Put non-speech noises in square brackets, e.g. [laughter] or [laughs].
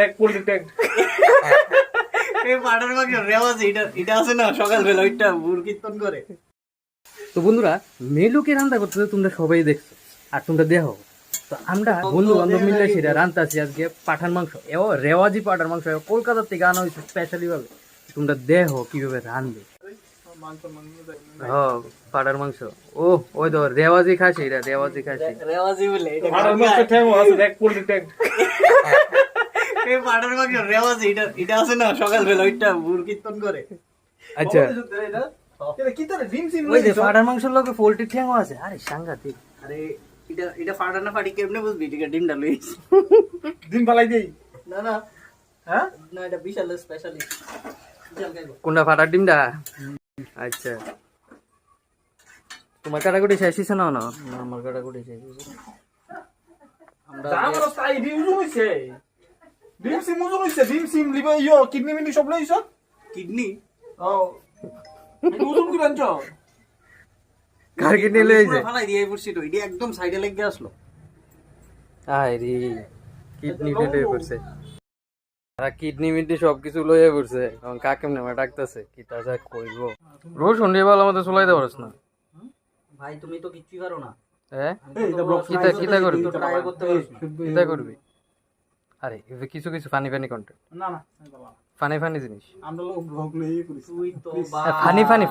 দেখ poultry tank এই পাটার মাংস রেওয়াজ এটা এটা আছে না সকালবেলা ওইটা বুর কীর্তন করে। তো বন্ধুরা মেলুকে রান্না করতে তোমরা সবাই দেখছ আর তোমরা দেখো তো আমরা বন্ধু বান্ধব মিলে সেটা রান্তাছি আজকে পাঠান মাংস। এও রেওয়াজি পাঠান মাংস এও কলকাতা থেকে আনা হয়েছে স্পেশালি ভাবে তোমরা দেখো কীভাবে রান্ধবে হ্যাঁ পাঠার মাংস। ও ওই তো রেওয়াজি খাসি এটা রেওয়াজি খাসি। রেওয়াজি বলে এটা মাংস আছে পোল্ট্রি [laughs] পাটার মাংস রেওয়াজ এটা এটা আছে না সকালবেলা ওইটা কীর্তন করে। আচ্ছা। এটা? কি তারে ডিম সিম ওই যে পাঠার মাংসের লগে পোল্ট্রি ঠ্যাংও আছে। আরে সাংঘাতিক। আরে এটা এটা ফাটা না ফাটি কেমনে বুঝবি? ঠিক আছে ডিমটা ডিম ফালাই দেই। না না। হ্যাঁ? না এটা বিশাল স্পেশালিস্ট কোনটা ফাটার ডিমটা? আচ্ছা। তোমার কাটাকুটি শেষ হয়েছে না না? আমার কাটাকুটি শেষ হয়েছে আমরা ডিম সিম হইছে ডিম সিম লিবা ইয়ো কিডনি মিনি সব লইছ কিডনি ও কি রাঞ্চ কার লইছে ফালাই দিয়ে পড়ছি তো এটা একদম সাইডে লেগে আসলো আয় রে কিডনি ফেলে পড়ছে তারা কিডনি মিডনি সবকিছু লইয়ে পড়ছে এখন কাকে নেমে ডাকতেছে কি তা যা কইব রোজ সন্ধ্যেবেলা আমাদের চলাই দেওয়ার না ভাই তুমি তো কিচ্ছুই পারো না হ্যাঁ কিতা কিতা করবি কিতা করবি আরে কিছু কিছু ফানি ফানি কন্টেন্ট না না ফানি ফানি জিনিস। আমরা লোক ব্লগ লই করি তুই তো ফানি ফানি